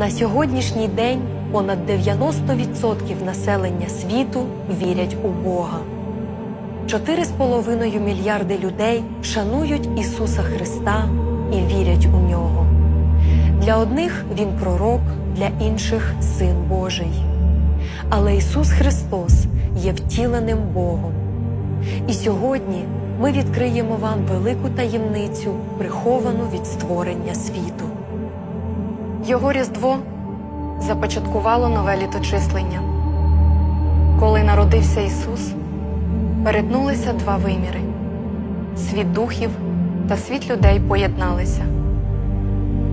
На сьогоднішній день понад 90% населення світу вірять у Бога. 4,5 мільярди людей шанують Ісуса Христа і вірять у нього. Для одних Він пророк, для інших Син Божий. Але Ісус Христос є втіленим Богом. І сьогодні ми відкриємо вам велику таємницю, приховану від створення світу. Його Різдво започаткувало нове літочислення. Коли народився Ісус, перетнулися два виміри світ духів та світ людей поєдналися.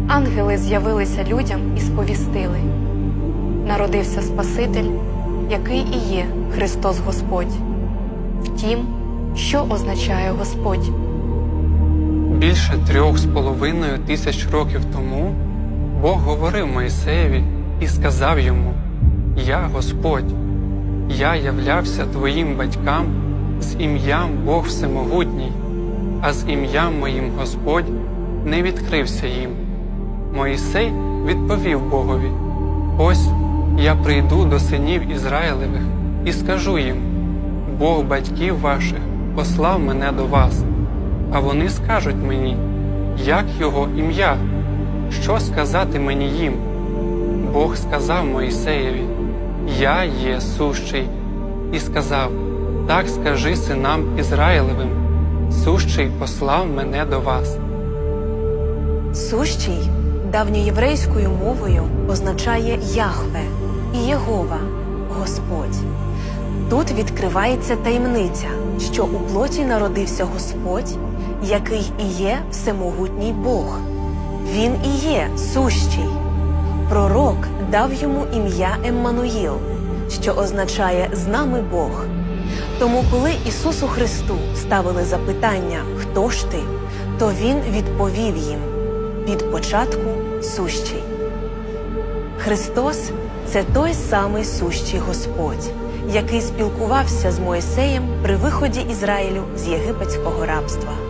Ангели з'явилися людям і сповістили. Народився Спаситель, який і є Христос Господь. Втім, що означає Господь? Більше трьох з половиною тисяч років тому Бог говорив Моїсеєві і сказав йому: Я Господь, я являвся твоїм батькам з ім'ям Бог Всемогутній, а з ім'ям моїм Господь не відкрився їм. Моїсей відповів Богові: Ось я прийду до синів Ізраїлевих і скажу їм: Бог батьків ваших послав мене до вас. А вони скажуть мені, як його ім'я, що сказати мені їм? Бог сказав Моїсеєві, Я є сущий, і сказав: Так скажи синам Ізраїлевим, сущий послав мене до вас. Сущий давньоєврейською мовою означає Яхве і Єгова Господь. Тут відкривається таємниця, що у плоті народився Господь, який і є всемогутній Бог. Він і є сущий. Пророк дав йому ім'я Еммануїл, що означає з нами Бог. Тому, коли Ісусу Христу ставили запитання, хто ж ти, то Він відповів їм від початку сущий. Христос це той самий сущий Господь, який спілкувався з Моїсеєм при виході Ізраїлю з єгипетського рабства.